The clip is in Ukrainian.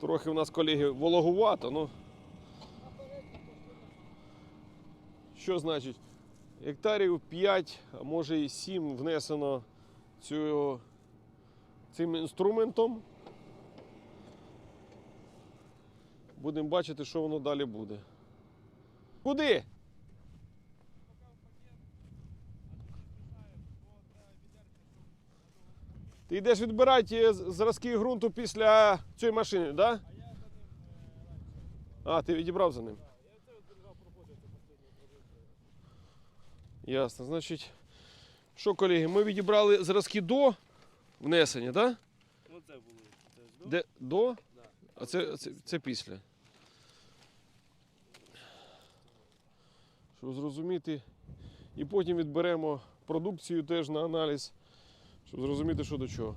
Трохи в нас, колеги, вологувато, ну. Що значить? Гектарів 5, а може і 7 внесено цього, цим інструментом. Будемо бачити, що воно далі буде. Куди? Ти йдеш відбирати е, зразки ґрунту після цієї машини, так? Да? А, ти відібрав за ним. Ясно. Значить, що, колеги, ми відібрали зразки до внесення, так? Да? Ну це було. Це ж до? Де до? Да. А це, це, це після. Щоб зрозуміти. І потім відберемо продукцію теж на аналіз, щоб зрозуміти, що до чого.